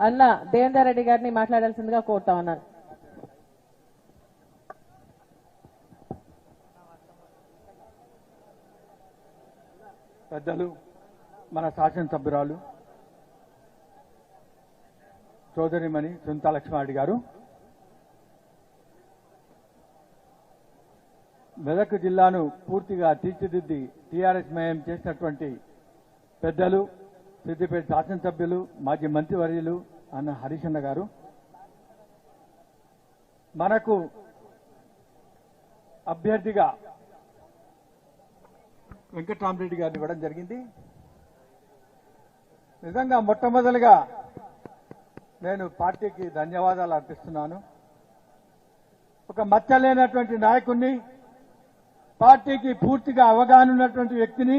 అన్న దేవేందర్ రెడ్డి గారిని మాట్లాడాల్సిందిగా కోరుతా ఉన్నాను. పెద్దలు మన శాసనసభ్యురాలు సోదరిమణి సునీతా లక్ష్మారెడ్డి గారు మెదక్ జిల్లాను పూర్తిగా తీర్చిదిద్ది టీఆర్ఎస్ మయం చేసినటువంటి పెద్దలు సిద్దిపేట శాసనసభ్యులు మాజీ మంత్రివర్యులు అన్న హరీషన్న గారు. మనకు అభ్యర్థిగా వెంకట్రామరెడ్డి గారిని ఇవ్వడం జరిగింది. నిజంగా మొట్టమొదలుగా నేను పార్టీకి ధన్యవాదాలు అర్పిస్తున్నాను. ఒక మచ్చలేనటువంటి నాయకుణ్ణి పార్టీకి పూర్తిగా అవగాహన ఉన్నటువంటి వ్యక్తిని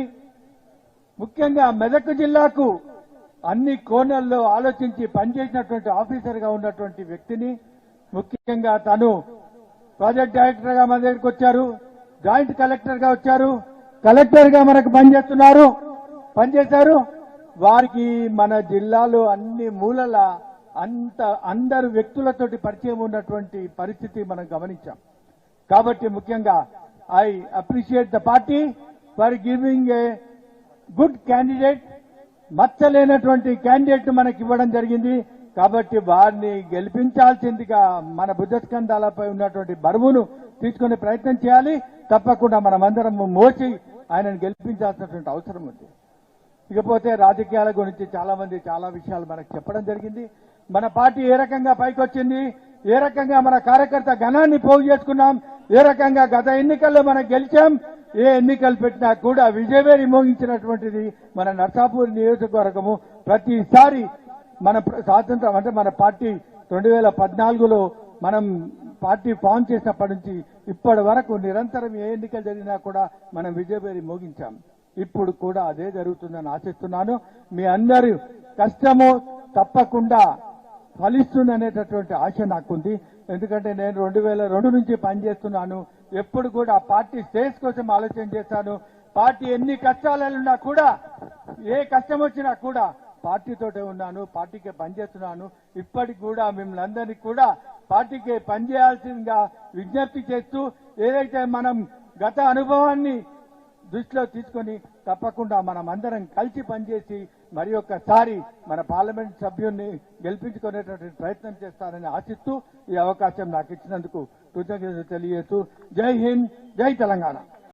ముఖ్యంగా మెదక్ జిల్లాకు అన్ని కోణల్లో ఆలోచించి పనిచేసినటువంటి ఆఫీసర్గా ఉన్నటువంటి వ్యక్తిని ముఖ్యంగా తను ప్రాజెక్ట్ డైరెక్టర్గా మన దగ్గరికి వచ్చారు జాయింట్ కలెక్టర్గా వచ్చారు కలెక్టర్గా మనకు పనిచేస్తున్నారు పనిచేశారు. వారికి మన జిల్లాలో అన్ని మూలల అంత అందరు వ్యక్తులతోటి పరిచయం ఉన్నటువంటి పరిస్థితి మనం గమనించాం. కాబట్టి ముఖ్యంగా I appreciate the party for giving a good candidate మచ్చలేనటువంటి candidate మనకి ఇవ్వడం జరిగింది. కాబట్టి వారిని గెలిపించాల్సిందిగా మన బుద్ధస్కంధాలపై ఉన్నటువంటి బరువును తీసుకునే ప్రయత్నం చేయాలి. తప్పకుండా మనమందరం మోసి ఆయనను గెలిపించాల్సినటువంటి అవసరం ఉంది. ఇకపోతే రాజకీయాల గురించి చాలా మంది చాలా విషయాలు మనకు చెప్పడం జరిగింది. మన పార్టీ ఏ రకంగా పైకొచ్చింది? ఏ రకంగా మన కార్యకర్త గణాన్ని పోగు చేసుకున్నాం? ఏ రకంగా గత ఎన్నికల్లో మనం గెలిచాం? ఏ ఎన్నికలు పెట్టినా కూడా విజయవేరి మోగించినటువంటిది మన నర్సాపూర్ నియోజకవర్గము. ప్రతిసారి మన స్వాతంత్రం అంటే మన పార్టీ రెండు వేల పద్నాలుగులో మనం పార్టీ ఫామ్ చేసినప్పటి నుంచి ఇప్పటి వరకు నిరంతరం ఏ ఎన్నికలు జరిగినా కూడా మనం విజయవేరి మోగించాం ఇప్పుడు కూడా అదే జరుగుతుందని ఆశిస్తున్నాను. మీ అందరి కష్టము తప్పకుండా ఫలిస్తుంది అనేటటువంటి ఆశ నాకుంది. ఎందుకంటే నేను రెండు వేల రెండు నుంచి పనిచేస్తున్నాను. ఎప్పుడు కూడా పార్టీ స్టేజ్ కోసం ఆలోచన చేస్తాను పార్టీ ఎన్ని కష్టాలున్నా కూడా ఏ కష్టం వచ్చినా కూడా పార్టీతోటే ఉన్నాను పార్టీకే పనిచేస్తున్నాను. ఇప్పటికి కూడా మిమ్మల్ని అందరినీ కూడా పార్టీకే పనిచేయాల్సిందిగా విజ్ఞప్తి చేస్తూ ఏదైతే మనం గత అనుభవాన్ని దృష్టిలో తీసుకొని తప్పకుండా మనం అందరం కలిసి పనిచేసి మరి ఒక్కసారి మన పార్లమెంట్ సభ్యుల్ని గెలిపించుకునేటటువంటి ప్రయత్నం చేస్తారని ఆశిస్తూ ఈ అవకాశం నాకు ఇచ్చినందుకు కృతజ్ఞతలు తెలియజేస్తూ జై హింద్ జై తెలంగాణ.